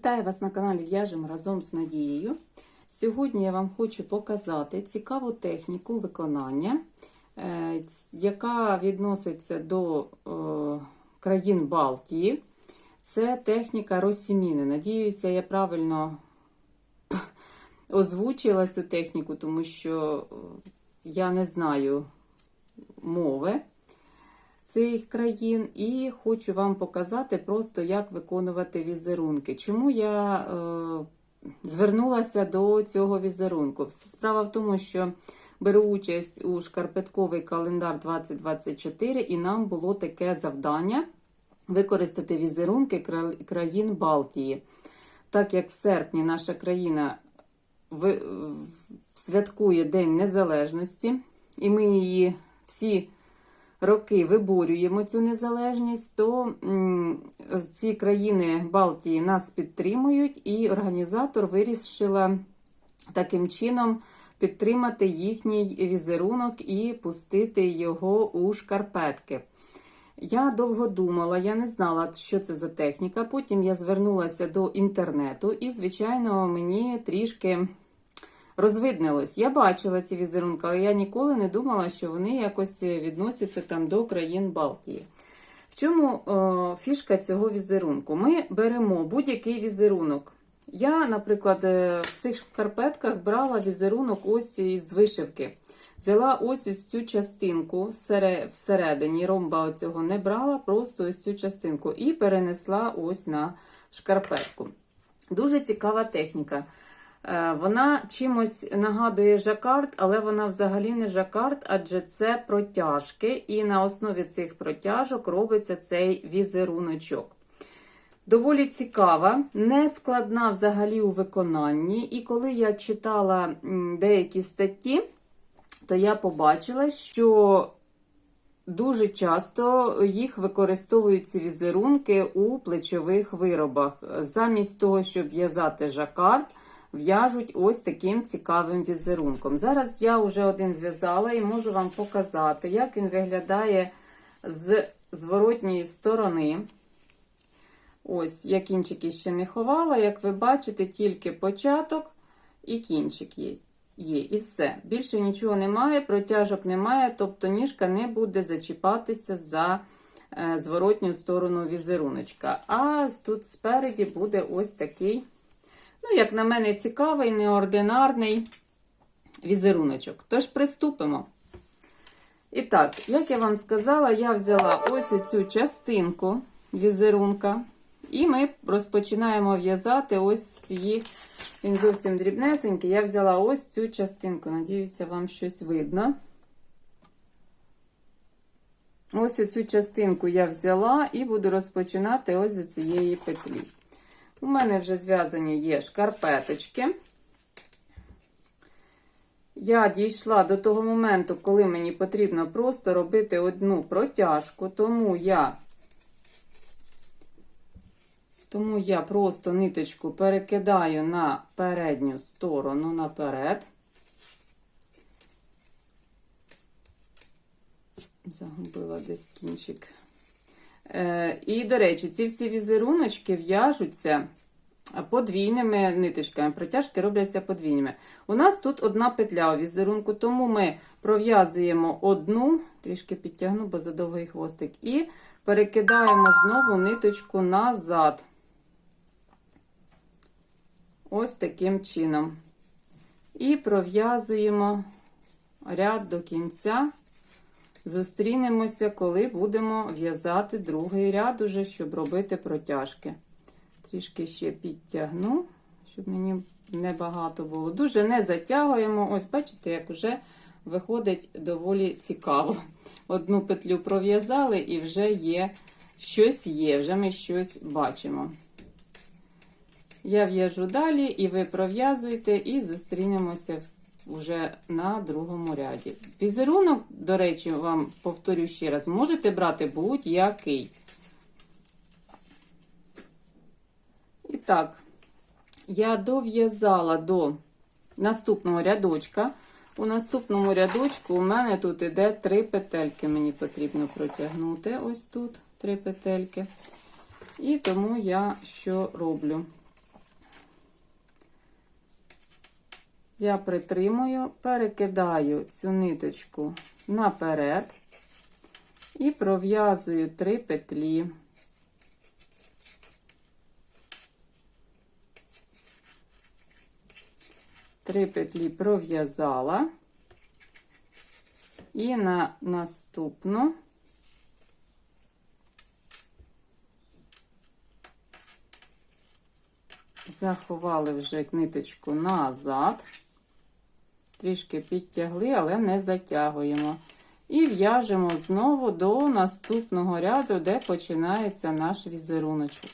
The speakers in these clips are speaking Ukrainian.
Вітаю вас на каналі В'яжемо разом з Надією. Сьогодні я вам хочу показати цікаву техніку виконання, е, яка відноситься до е, країн Балтії. Це техніка розсіміни. Надіюся, я правильно озвучила цю техніку, тому що е, я не знаю мови цих країн, і хочу вам показати просто, як виконувати візерунки. Чому я е, звернулася до цього візерунку? Справа в тому, що беру участь у шкарпетковий календар 2024, і нам було таке завдання використати візерунки країн Балтії. Так як в серпні наша країна святкує День Незалежності, і ми її всі роки виборюємо цю незалежність, то ці країни Балтії нас підтримують, і організатор вирішила таким чином підтримати їхній візерунок і пустити його у шкарпетки. Я довго думала, я не знала, що це за техніка. Потім я звернулася до інтернету, і, звичайно, мені трішки розвиднилось. Я бачила ці візерунки, але я ніколи не думала, що вони якось відносяться там до країн Балтії. В чому е, фішка цього візерунку? Ми беремо будь-який візерунок. Я, наприклад, е, в цих шкарпетках брала візерунок ось із вишивки. Взяла ось ось цю частинку всере- всередині, ромба оцього не брала, просто ось цю частинку і перенесла ось на шкарпетку. Дуже цікава техніка. Е, Вона чимось нагадує жакард, але вона взагалі не жакард, адже це протяжки, і на основі цих протяжок робиться цей візеруночок. Доволі цікава, не складна взагалі у виконанні. І коли я читала деякі статті, то я побачила, що дуже часто їх використовують ці візерунки у плечових виробах. Замість того, щоб в'язати жакард, в'яжуть ось таким цікавим візерунком. Зараз я вже один зв'язала і можу вам показати, як він виглядає з зворотньої сторони. Ось, я кінчики ще не ховала, як ви бачите, тільки початок і кінчик є. Є, і все. Більше нічого немає, протяжок немає, тобто ніжка не буде зачіпатися за е, зворотню сторону візеруночка. А тут спереді буде ось такий, ну, як на мене, цікавий, неординарний візеруночок. Тож приступимо. І так, як я вам сказала, я взяла ось оцю частинку візерунка, і ми розпочинаємо в'язати ось їх. Він зовсім дрібнесенький. Я взяла ось цю частинку. Надіюся, вам щось видно. Ось оцю частинку я взяла і буду розпочинати ось з цієї петлі. У мене вже зв'язані є шкарпеточки. Я дійшла до того моменту, коли мені потрібно просто робити одну протяжку, тому я тому я просто ниточку перекидаю на передню сторону наперед. Загубила десь кінчик. Е, і, до речі, ці всі візеруночки в'яжуться подвійними ниточками. Протяжки робляться подвійними. У нас тут одна петля у візерунку, тому ми пров'язуємо одну, трішки підтягну, бо задовгий хвостик, і перекидаємо знову ниточку назад. Ось таким чином. І пров'язуємо ряд до кінця. Зустрінемося, коли будемо в'язати другий ряд, уже, щоб робити протяжки. Трішки ще підтягну, щоб мені небагато було. Дуже не затягуємо. Ось, бачите, як вже виходить доволі цікаво. Одну петлю пров'язали і вже є щось є, вже ми щось бачимо. Я в'яжу далі, і ви пров'язуєте, і зустрінемося вже на другому ряді. Візерунок, до речі, вам повторю ще раз, можете брати будь-який. І так, я дов'язала до наступного рядочка. У наступному рядочку у мене тут іде три петельки. Мені потрібно протягнути ось тут три петельки. І тому я що роблю? Я притримую, перекидаю цю ниточку наперед і пров'язую три петлі. Три петлі пров'язала. І на наступну. Заховали вже ниточку назад, трішки підтягли, але не затягуємо. І в'яжемо знову до наступного ряду, де починається наш візеруночок.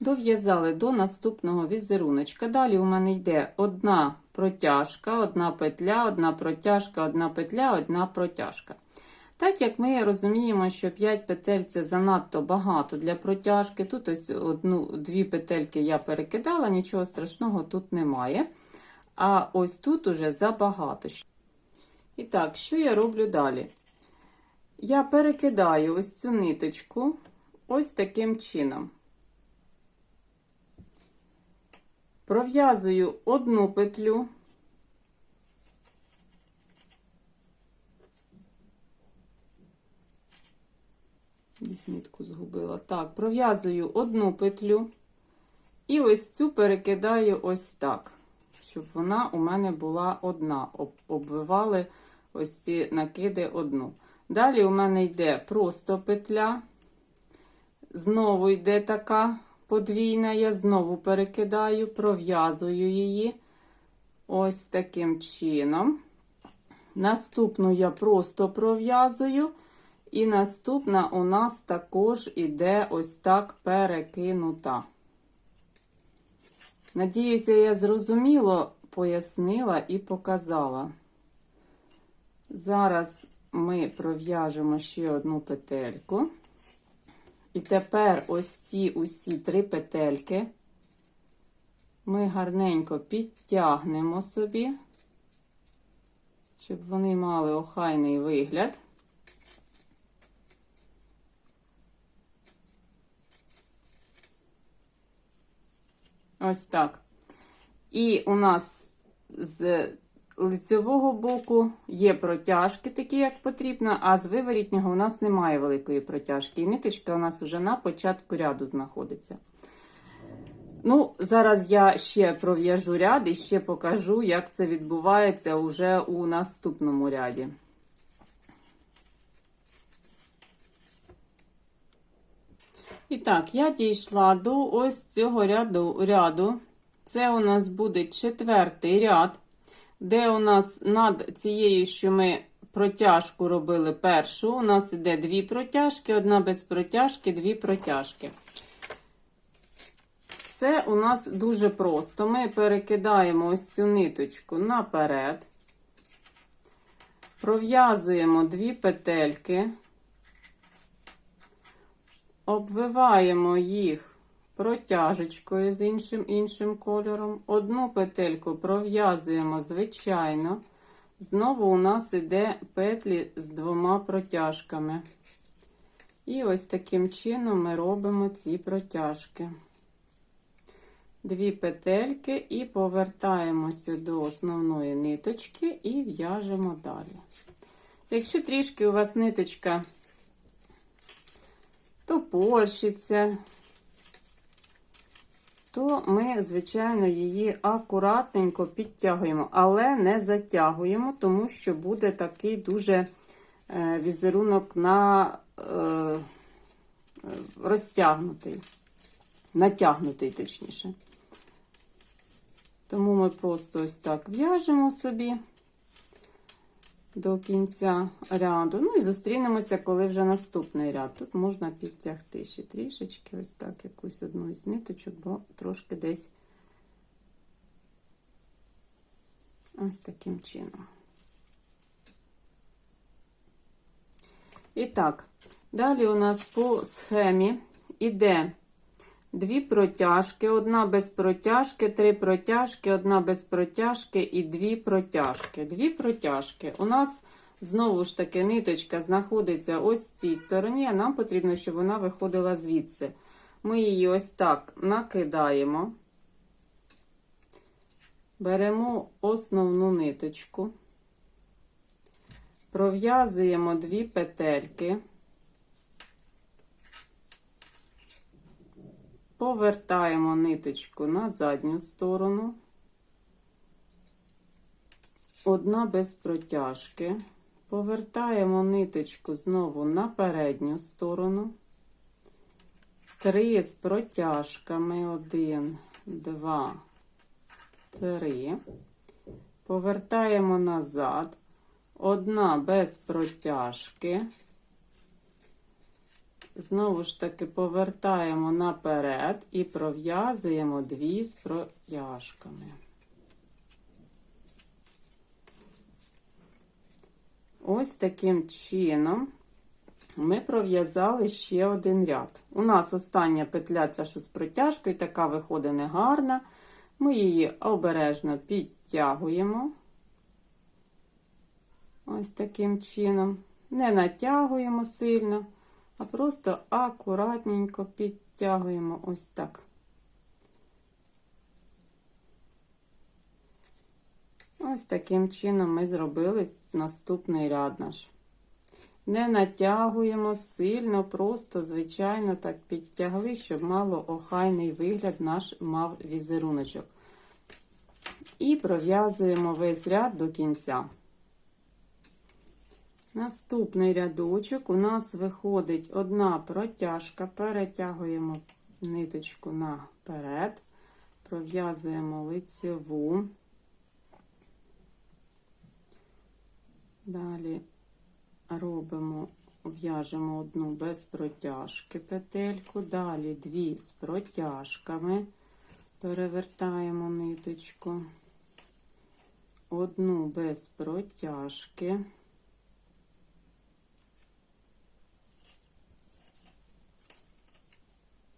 Дов'язали до наступного візеруночка. Далі у мене йде одна протяжка, одна петля, одна протяжка, одна петля, одна протяжка. Так як ми розуміємо, що 5 петель це занадто багато для протяжки. Тут ось одну-дві петельки я перекидала, нічого страшного тут немає. А ось тут уже забагато. І так, що я роблю далі? Я перекидаю ось цю ниточку ось таким чином. Пров'язую одну петлю. Десь нитку згубила. Так, пров'язую одну петлю і ось цю перекидаю ось так, щоб вона у мене була одна. Обвивали ось ці накиди одну. Далі у мене йде просто петля, знову йде така подвійна, я знову перекидаю, пров'язую її ось таким чином. Наступну я просто пров'язую. І наступна у нас також іде ось так перекинута. Надіюся, я зрозуміло пояснила і показала. Зараз ми пров'яжемо ще одну петельку. І тепер ось ці усі три петельки ми гарненько підтягнемо собі, щоб вони мали охайний вигляд. Ось так. І у нас з лицевого боку є протяжки, такі, як потрібно, а з виворітнього у нас немає великої протяжки. І ниточка у нас вже на початку ряду знаходиться. Ну, зараз я ще пров'яжу ряд і ще покажу, як це відбувається уже у наступному ряді. І так, я дійшла до ось цього ряду. ряду. Це у нас буде четвертий ряд, де у нас над цією, що ми протяжку робили першу, у нас іде дві протяжки, одна без протяжки, дві протяжки. Це у нас дуже просто. Ми перекидаємо ось цю ниточку наперед, пров'язуємо дві петельки. Обвиваємо їх протяжечкою з іншим іншим кольором. Одну петельку пров'язуємо звичайно. Знову у нас йде петлі з двома протяжками. І ось таким чином ми робимо ці протяжки. Дві петельки і повертаємося до основної ниточки і в'яжемо далі. Якщо трішки у вас ниточка топорщиться, то ми, звичайно, її акуратненько підтягуємо, але не затягуємо, тому що буде такий дуже е, візерунок на е, розтягнутий, натягнутий, точніше. Тому ми просто ось так в'яжемо собі до кінця ряду. Ну і зустрінемося, коли вже наступний ряд. Тут можна підтягти ще трішечки, ось так, якусь одну із ниточок, бо трошки десь ось таким чином. І так, далі у нас по схемі іде Дві протяжки, одна без протяжки, три протяжки, одна без протяжки і дві протяжки. Дві протяжки. У нас знову ж таки ниточка знаходиться ось в цій стороні, а нам потрібно, щоб вона виходила звідси. Ми її ось так накидаємо. беремо основну ниточку, пров'язуємо дві петельки, повертаємо ниточку на задню сторону, одна без протяжки, повертаємо ниточку знову на передню сторону, три з протяжками, один, два, три, повертаємо назад, одна без протяжки. Знову ж таки повертаємо наперед і пров'язуємо дві з протяжками. Ось таким чином ми пров'язали ще один ряд. У нас остання петля, ця що з протяжкою, така виходить негарна. Ми її обережно підтягуємо. Ось таким чином. Не натягуємо сильно, а просто акуратненько підтягуємо ось так. Ось таким чином ми зробили наступний ряд наш. Не натягуємо сильно, просто, звичайно, так підтягли, щоб мало охайний вигляд наш мав візеруночок. І пров'язуємо весь ряд до кінця. Наступний рядочок. У нас виходить одна протяжка, перетягуємо ниточку наперед, пров'язуємо лицеву. Далі робимо, в'яжемо одну без протяжки петельку, далі дві з протяжками, перевертаємо ниточку, одну без протяжки.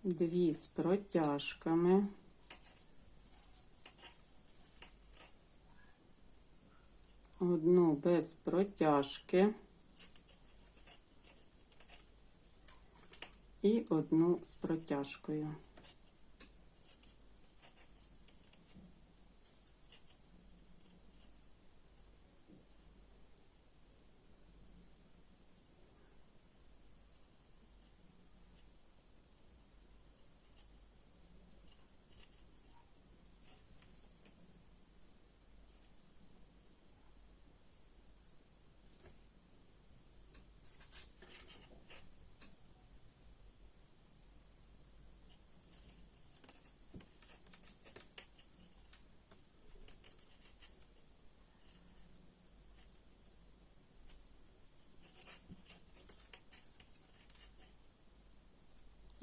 Дві з протяжками. Одну без протяжки. І одну з протяжкою.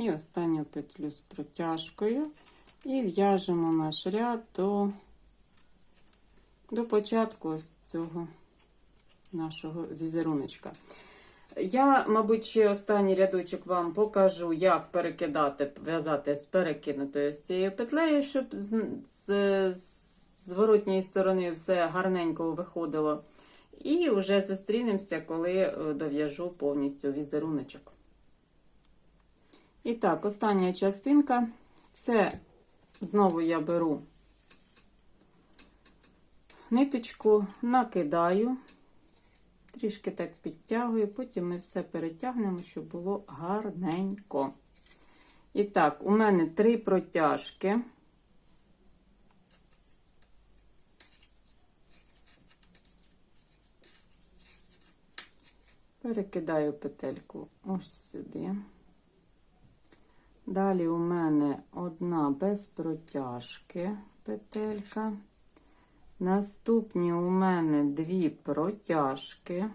І останню петлю з протяжкою і в'яжемо наш ряд до, до початку ось цього нашого візеруночка. Я, мабуть, ще останній рядочок вам покажу, як перекидати, в'язати з перекинутою з цією петлею, щоб з, з, з зворотньої сторони все гарненько виходило. І вже зустрінемося, коли е, дов'яжу повністю візеруночок. І так, остання частинка це знову я беру ниточку, накидаю, трішки так підтягую, потім ми все перетягнемо, щоб було гарненько. І так, у мене три протяжки. Перекидаю петельку ось сюди. Далі у мене одна без протяжки петелька. Наступні у мене дві протяжки.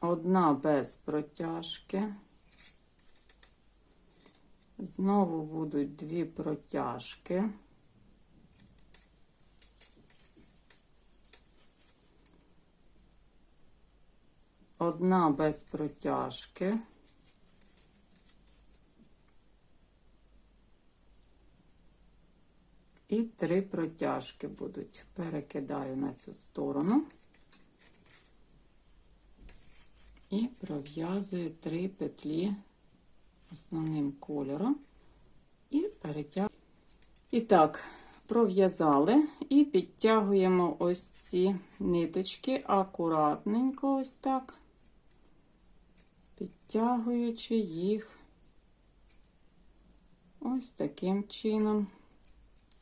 Одна без протяжки. Знову будуть дві протяжки. Одна без протяжки. І три протяжки будуть. Перекидаю на цю сторону і пров'язую три петлі основним кольором і перетягуємо. І так, пров'язали і підтягуємо ось ці ниточки акуратненько, ось так, підтягуючи їх ось таким чином.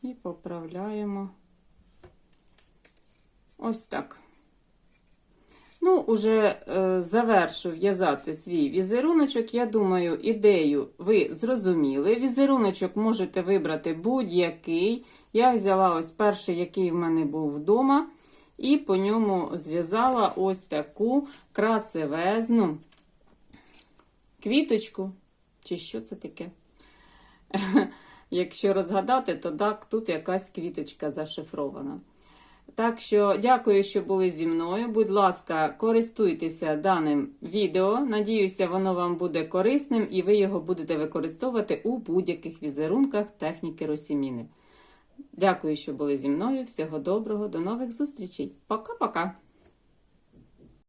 І поправляємо ось так. Ну, уже е, завершу в'язати свій візеруночок. Я думаю, ідею ви зрозуміли. Візеруночок можете вибрати будь-який. Я взяла ось перший, який в мене був вдома, і по ньому зв'язала ось таку красивезну квіточку. Чи що це таке? Якщо розгадати, то так, тут якась квіточка зашифрована. Так що дякую, що були зі мною. Будь ласка, користуйтеся даним відео. Надіюся, воно вам буде корисним і ви його будете використовувати у будь-яких візерунках техніки Росіміни. Дякую, що були зі мною. Всього доброго, до нових зустрічей. Пока-пока!